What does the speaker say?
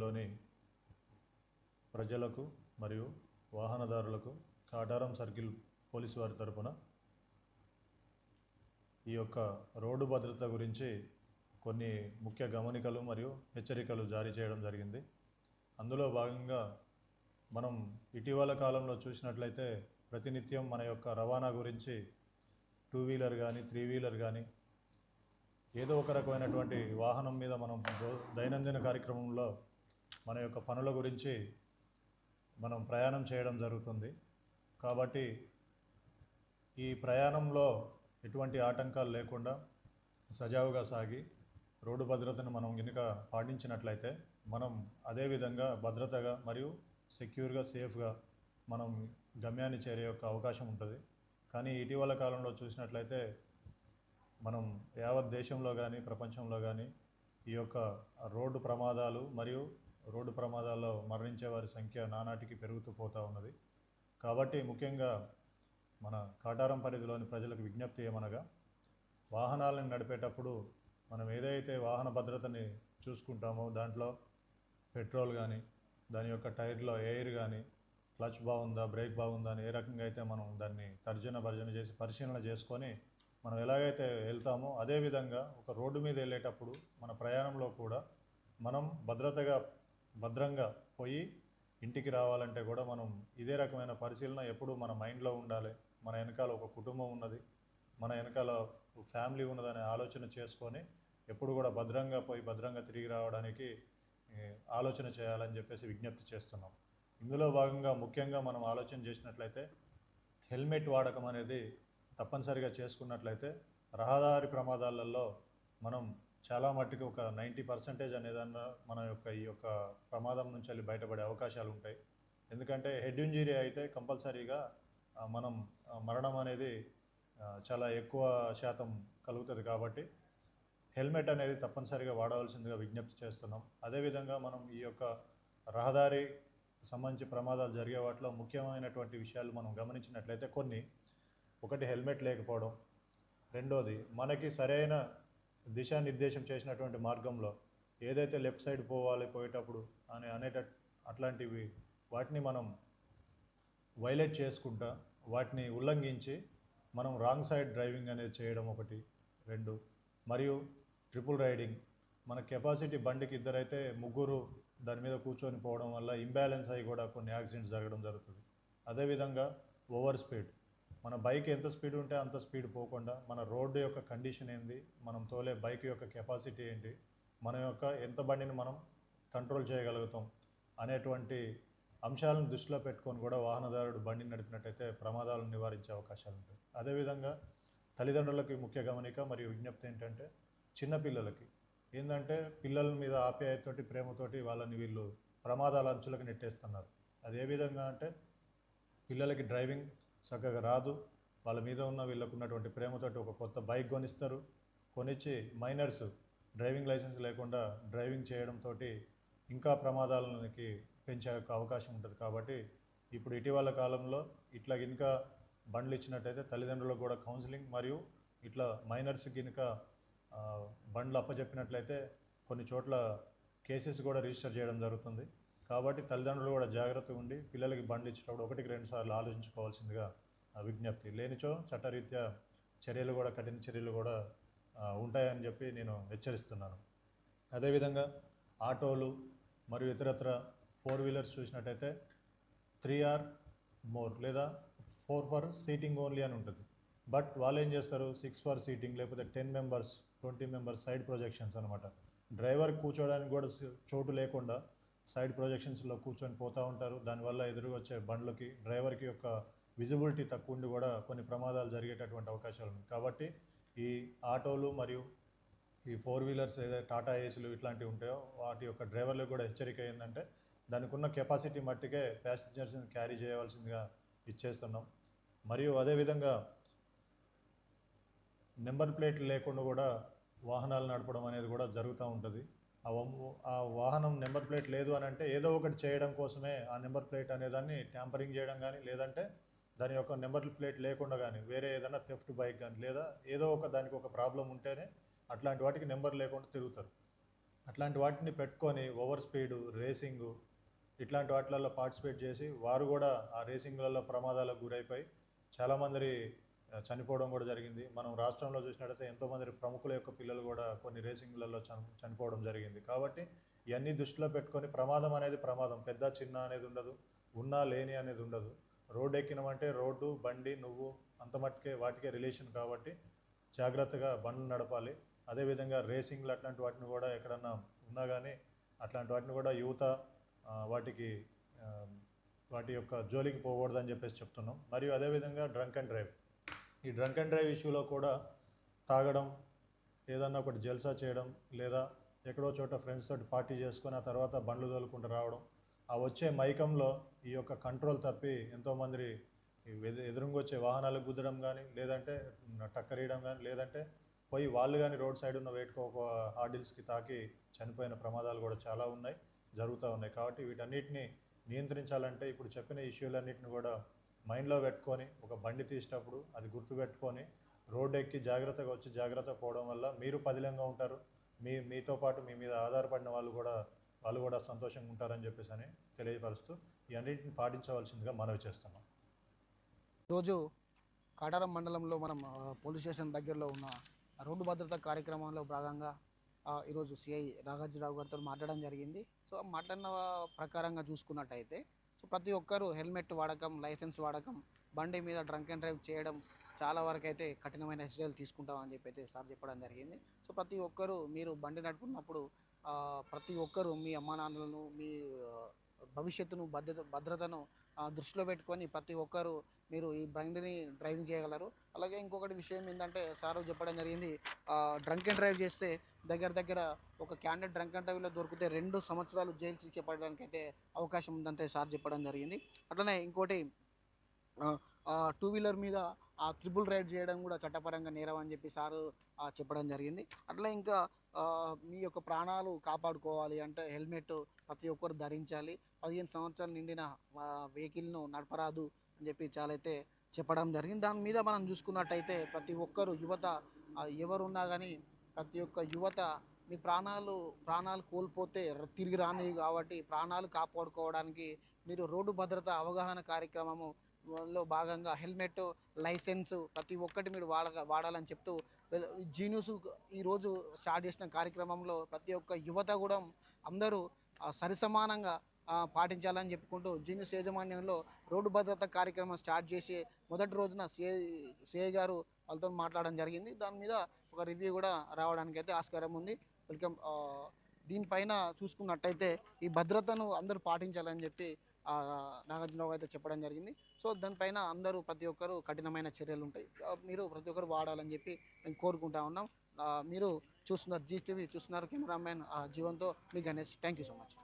పరిధిలోని ప్రజలకు మరియు వాహనదారులకు కాటారం సర్కిల్ పోలీసు వారి తరపున ఈ యొక్క రోడ్డు భద్రత గురించి కొన్ని ముఖ్య గమనికలు మరియు హెచ్చరికలు జారీ చేయడం జరిగింది. అందులో భాగంగా మనం ఇటీవల కాలంలో చూసినట్లయితే ప్రతినిత్యం మన యొక్క రవాణా గురించి టూ వీలర్ కానీ త్రీ వీలర్ కానీ ఏదో ఒక రకమైనటువంటి వాహనం మీద మనం దైనందిన కార్యక్రమంలో మన యొక్క పనుల గురించి మనం ప్రయాణం చేయడం జరుగుతుంది. కాబట్టి ఈ ప్రయాణంలో ఎటువంటి ఆటంకాలు లేకుండా సజావుగా సాగి రోడ్డు భద్రతను మనం కనుక పాటించినట్లయితే మనం అదేవిధంగా భద్రతగా మరియు సెక్యూర్గా సేఫ్గా మనం గమ్యాన్ని చేరే యొక్క అవకాశం ఉంటుంది. కానీ ఇటీవల కాలంలో చూసినట్లయితే మనం యావత్ దేశంలో కానీ ప్రపంచంలో కానీ ఈ యొక్క రోడ్డు ప్రమాదాలు మరియు రోడ్డు ప్రమాదాల్లో మరణించే వారి సంఖ్య నానాటికి పెరుగుతూ పోతూ ఉన్నది. కాబట్టి ముఖ్యంగా మన కాటారం పరిధిలోని ప్రజలకు విజ్ఞప్తి ఏమనగా వాహనాలను నడిపేటప్పుడు మనం ఏదైతే వాహన భద్రతని చూసుకుంటామో దాంట్లో పెట్రోల్ కానీ దాని యొక్క టైర్లో ఎయిర్ కానీ క్లచ్ బాగుందా బ్రేక్ బాగుందా అని ఏ రకంగా అయితే మనం దాన్ని తర్జన భర్జన చేసి పరిశీలన చేసుకొని మనం ఎలాగైతే వెళ్తామో అదేవిధంగా ఒక రోడ్డు మీద వెళ్ళేటప్పుడు మన ప్రయాణంలో కూడా మనం భద్రతగా భద్రంగా పోయి ఇంటికి రావాలంటే కూడా మనం ఇదే రకమైన పరిశీలన ఎప్పుడూ మన మైండ్లో ఉండాలి. మన వెనకాల ఒక కుటుంబం ఉన్నది. మన వెనకాల ఫ్యామిలీ ఉన్నదనే ఆలోచన చేసుకొని ఎప్పుడు కూడా భద్రంగా పోయి భద్రంగా తిరిగి రావడానికి ఆలోచన చేయాలని చెప్పేసి విజ్ఞప్తి చేస్తున్నాం. ఇందులో భాగంగా ముఖ్యంగా మనం ఆలోచన చేసినట్లయితే హెల్మెట్ వాడకం అనేది తప్పనిసరిగా చేసుకున్నట్లయితే రహదారి ప్రమాదాలలో మనం చాలా మట్టుకు ఒక నైంటీ పర్సెంటేజ్ అనేదన్నా మన యొక్క ఈ యొక్క ప్రమాదం నుంచి వెళ్ళి బయటపడే అవకాశాలు ఉంటాయి. ఎందుకంటే హెడ్ ఇంజరీ అయితే కంపల్సరీగా మనం మరణం అనేది చాలా ఎక్కువ శాతం కలుగుతుంది కాబట్టి హెల్మెట్ అనేది తప్పనిసరిగా వాడవలసిందిగా విజ్ఞప్తి చేస్తున్నాం. అదేవిధంగా మనం ఈ యొక్క రహదారి సంబంధించి ప్రమాదాలు జరిగే వాటిలో ముఖ్యమైనటువంటి విషయాలు మనం గమనించినట్లయితే కొన్ని. ఒకటి హెల్మెట్ లేకపోవడం. రెండోది మనకి సరైన దిశానిర్దేశం చేసినటువంటి మార్గంలో ఏదైతే లెఫ్ట్ సైడ్ పోవాలి పోయేటప్పుడు అని అనేట అట్లాంటివి వాటిని మనం వైలేట్ చేసుకుంటా వాటిని ఉల్లంఘించి మనం రాంగ్ సైడ్ డ్రైవింగ్ అనేది చేయడం ఒకటి రెండు. మరియు ట్రిపుల్ రైడింగ్. మన కెపాసిటీ బండికి ఇద్దరైతే ముగ్గురు దాని మీద కూర్చొని పోవడం వల్ల ఇంబ్యాలెన్స్ అయ్యి కూడా కొన్ని యాక్సిడెంట్స్ జరగడం జరుగుతుంది. అదేవిధంగా ఓవర్ స్పీడ్. మన బైక్ ఎంత స్పీడ్ ఉంటే అంత స్పీడ్ పోకుండా మన రోడ్డు యొక్క కండిషన్ ఏంది మనం తోలే బైక్ యొక్క కెపాసిటీ ఏంటి మన యొక్క ఎంత బండిని మనం కంట్రోల్ చేయగలుగుతాం అనేటువంటి అంశాలను దృష్టిలో పెట్టుకొని కూడా వాహనదారుడు బండిని నడిపినట్టయితే ప్రమాదాలను నివారించే అవకాశాలు ఉంటాయి. అదేవిధంగా తల్లిదండ్రులకి ముఖ్య గమనిక మరియు విజ్ఞప్తి ఏంటంటే చిన్నపిల్లలకి ఏంటంటే పిల్లల మీద ఆప్యాయతోటి ప్రేమతోటి వాళ్ళని వీళ్ళు ప్రమాదాల అంచులకు నెట్టేస్తున్నారు. అది ఏ విధంగా అంటే పిల్లలకి డ్రైవింగ్ చక్కగా రాదు. వాళ్ళ మీద ఉన్న వీళ్ళకు ఉన్నటువంటి ప్రేమతోటి ఒక కొత్త బైక్ కొనిస్తారు. కొనిచ్చి మైనర్స్ డ్రైవింగ్ లైసెన్స్ లేకుండా డ్రైవింగ్ చేయడంతో ఇంకా ప్రమాదాలకి పెంచే యొక్క అవకాశం ఉంటుంది కాబట్టి ఇప్పుడు ఇటీవల కాలంలో ఇట్లా ఇంకా బండ్లు ఇచ్చినట్టయితే తల్లిదండ్రులకు కూడా కౌన్సిలింగ్ మరియు ఇట్లా మైనర్స్కి కనుక బండ్లు అప్పచెప్పినట్లయితే కొన్ని చోట్ల కేసెస్ కూడా రిజిస్టర్ చేయడం జరుగుతుంది. కాబట్టి తల్లిదండ్రులు కూడా జాగ్రత్తగా ఉండి పిల్లలకి బండ్లు ఇచ్చేటప్పుడు ఒకటికి రెండు సార్లు ఆలోచించుకోవాల్సిందిగా విజ్ఞప్తి. లేనిచో చట్టరీత్యా చర్యలు కూడా కఠిన చర్యలు కూడా ఉంటాయని చెప్పి నేను హెచ్చరిస్తున్నాను. అదేవిధంగా ఆటోలు మరియు ఇతరత్ర ఫోర్ వీలర్స్ చూసినట్టయితే త్రీ ఆర్ మోర్ లేదా ఫోర్ ఫర్ సీటింగ్ ఓన్లీ అని ఉంటుంది. బట్ వాళ్ళు ఏం చేస్తారు? సిక్స్ ఫర్ సీటింగ్ లేకపోతే ten members twenty members side projections అనమాట డ్రైవర్ కూర్చోవడానికి కూడా చోటు లేకుండా సైడ్ ప్రొజెక్షన్స్లో కూర్చొని పోతూ ఉంటారు. దానివల్ల ఎదురుగా వచ్చే బండ్లకి డ్రైవర్కి యొక్క విజిబిలిటీ తక్కువ ఉండి కూడా కొన్ని ప్రమాదాలు జరిగేటటువంటి అవకాశాలు ఉన్నాయి. కాబట్టి ఈ ఆటోలు మరియు ఈ ఫోర్ వీలర్స్ ఏదైతే టాటా ఏసీలు ఇట్లాంటివి ఉంటాయో వాటి యొక్క డ్రైవర్లకు కూడా హెచ్చరిక ఏంటంటే దానికి ఉన్న కెపాసిటీ మట్టికే ప్యాసింజర్స్ని క్యారీ చేయవలసిందిగా ఇచ్చేస్తున్నాం. మరియు అదేవిధంగా నెంబర్ ప్లేట్ లేకుండా కూడా వాహనాలు నడపడం అనేది కూడా జరుగుతూ ఉంటుంది. ఆ వాహనం నెంబర్ ప్లేట్ లేదు అని అంటే ఏదో ఒకటి చేయడం కోసమే ఆ నెంబర్ ప్లేట్ అనేదాన్ని ట్యాంపరింగ్ చేయడం కానీ లేదంటే దాని యొక్క నెంబర్ ప్లేట్ లేకుండా కానీ వేరే ఏదైనా థెఫ్ట్ బైక్ కానీ లేదా ఏదో ఒక దానికి ఒక ప్రాబ్లం ఉంటేనే అట్లాంటి వాటికి నెంబర్ లేకుండా తిరుగుతారు. అట్లాంటి వాటిని పెట్టుకొని ఓవర్ స్పీడు రేసింగు ఇట్లాంటి వాటిలలో పార్టిసిపేట్ చేసి వారు కూడా ఆ రేసింగ్లలో ప్రమాదాలకు గురైపోయి చాలామంది చనిపోవడం కూడా జరిగింది. మనం రాష్ట్రంలో చూసినట్లయితే ఎంతోమంది ప్రముఖుల యొక్క పిల్లలు కూడా కొన్ని రేసింగ్లలో చని చనిపోవడం జరిగింది. కాబట్టి ఇవన్నీ దృష్టిలో పెట్టుకొని ప్రమాదం అనేది ప్రమాదం. పెద్ద చిన్న అనేది ఉండదు. ఉన్నా లేని అనేది ఉండదు. రోడ్డు ఎక్కినామంటే రోడ్డు బండి నువ్వు అంత మట్టుకే వాటికే రిలేషన్ కాబట్టి జాగ్రత్తగా బండ్లు నడపాలి. అదేవిధంగా రేసింగ్లు అట్లాంటి వాటిని కూడా ఎక్కడన్నా ఉన్నా కానీ అట్లాంటి వాటిని కూడా యువత వాటికి వాటి యొక్క జోలికి పోకూడదని చెప్పేసి చెప్తున్నాం. మరియు అదేవిధంగా డ్రంక్ అండ్ డ్రైవ్. ఈ డ్రంక్ అండ్ డ్రైవ్ ఇష్యూలో కూడా తాగడం ఏదన్నా ఒకటి జల్సా చేయడం లేదా ఎక్కడో చోట ఫ్రెండ్స్ తోటి పార్టీ చేసుకొని ఆ తర్వాత బండ్లు తోలుకుంటూ రావడం ఆ వచ్చే మైకంలో ఈ యొక్క కంట్రోల్ తప్పి ఎంతోమంది ఎదురుంగొచ్చే వచ్చే వాహనాలకు గుద్దడం కానీ లేదంటే టక్కరీయడం కానీ లేదంటే పోయి వాళ్ళు కానీ రోడ్ సైడ్ ఉన్న వేటుకో హార్డిల్స్కి తాకి చనిపోయిన ప్రమాదాలు కూడా చాలా ఉన్నాయి జరుగుతూ ఉన్నాయి. కాబట్టి వీటన్నిటిని నియంత్రించాలంటే ఇప్పుడు చెప్పిన ఇష్యూలన్నిటిని కూడా మైండ్లో పెట్టుకొని ఒక బండి తీసేటప్పుడు అది గుర్తుపెట్టుకొని రోడ్డు ఎక్కి జాగ్రత్తగా వచ్చి జాగ్రత్త పోవడం వల్ల మీరు పదిలంగా ఉంటారు. మీ మీతో పాటు మీ మీద ఆధారపడిన వాళ్ళు కూడా వాళ్ళు కూడా సంతోషంగా ఉంటారని చెప్పేసి అని తెలియపరుస్తూ ఈ అన్నింటిని పాటించవలసిందిగా మనవి చేస్తున్నాం. ఈరోజు కాటారం మండలంలో మనం పోలీస్ స్టేషన్ దగ్గరలో ఉన్న రోడ్డు భద్రత కార్యక్రమంలో భాగంగా ఈరోజు సిఐ రాఘాజీరావు గారితో మాట్లాడడం జరిగింది. సో మాట్లాడిన ప్రకారంగా చూసుకున్నట్టయితే సో ప్రతి ఒక్కరూ హెల్మెట్ వాడకం లైసెన్స్ వాడకం బండి మీద డ్రంక్ అండ్ డ్రైవ్ చేయడం చాలా వరకు అయితే కఠినమైన చర్యలు తీసుకుంటామని చెప్పి అయితే సార్ చెప్పడం జరిగింది. సో ప్రతి ఒక్కరూ మీరు బండి నడుపుకున్నప్పుడు ప్రతి ఒక్కరూ మీ అమ్మా నాన్నలను మీ భవిష్యత్తును భద్రత భద్రతను దృష్టిలో పెట్టుకొని ప్రతి ఒక్కరు మీరు ఈ బండిని డ్రైవింగ్ చేయగలరు. అలాగే ఇంకొకటి విషయం ఏంటంటే సారు చెప్పడం జరిగింది డ్రంక్ అండ్ డ్రైవ్ చేస్తే దగ్గర దగ్గర ఒక క్యాండిడేట్ డ్రంక్ అండ్ డ్రైవ్లో దొరికితే రెండు సంవత్సరాలు జైలు శిక్ష పడడానికి అయితే అవకాశం ఉందంటే సార్ చెప్పడం జరిగింది. అట్లనే ఇంకోటి టూ వీలర్ మీద ఆ త్రిబుల్ రైడ్ చేయడం కూడా చట్టపరంగా నేరం అని చెప్పి సారు చెప్పడం జరిగింది. అట్లా ఇంకా మీ యొక్క ప్రాణాలు కాపాడుకోవాలి అంటే హెల్మెట్ ప్రతి ఒక్కరు ధరించాలి. పదిహేను సంవత్సరాలు నిండిన వెహికల్ను నడపరాదు అని చెప్పి చాలా అయితే చెప్పడం జరిగింది. దాని మీద మనం చూసుకున్నట్టయితే ప్రతి ఒక్కరు యువత ఎవరున్నా కానీ ప్రతి ఒక్క యువత మీ ప్రాణాలు ప్రాణాలు కోల్పోతే తిరిగి రానివి కాబట్టి ప్రాణాలు కాపాడుకోవడానికి మీరు రోడ్డు భద్రత అవగాహన కార్యక్రమము లో భాగంగా హెల్మెట్ లైసెన్స్ ప్రతి ఒక్కటి మీరు వాడ వాడాలని చెప్తూ జీనియస్ ఈరోజు స్టార్ట్ చేసిన కార్యక్రమంలో ప్రతి ఒక్క యువత కూడా అందరూ సరిసమానంగా పాటించాలని చెప్పుకుంటూ జీనియస్ యాజమాన్యంలో రోడ్డు భద్రత కార్యక్రమం స్టార్ట్ చేసి మొదటి రోజున సిఏ సిఐ గారు వాళ్ళతో మాట్లాడడం జరిగింది. దాని మీద ఒక రివ్యూ కూడా రావడానికి అయితే ఆస్కారం ఉంది. వెల్కమ్ దీనిపైన చూసుకున్నట్టయితే ఈ భద్రతను అందరూ పాటించాలని చెప్పి నాగార్జునరావు అయితే చెప్పడం జరిగింది. సో దానిపైన అందరూ ప్రతి ఒక్కరు కఠినమైన చర్యలు ఉంటాయి. మీరు ప్రతి ఒక్కరు వాడాలని చెప్పి మేము కోరుకుంటా ఉన్నాం. మీరు చూస్తున్నారు జీటీవీ చూస్తున్నారు కెమెరామ్యాన్ జీవంతో మీ Ganesh thank you so much.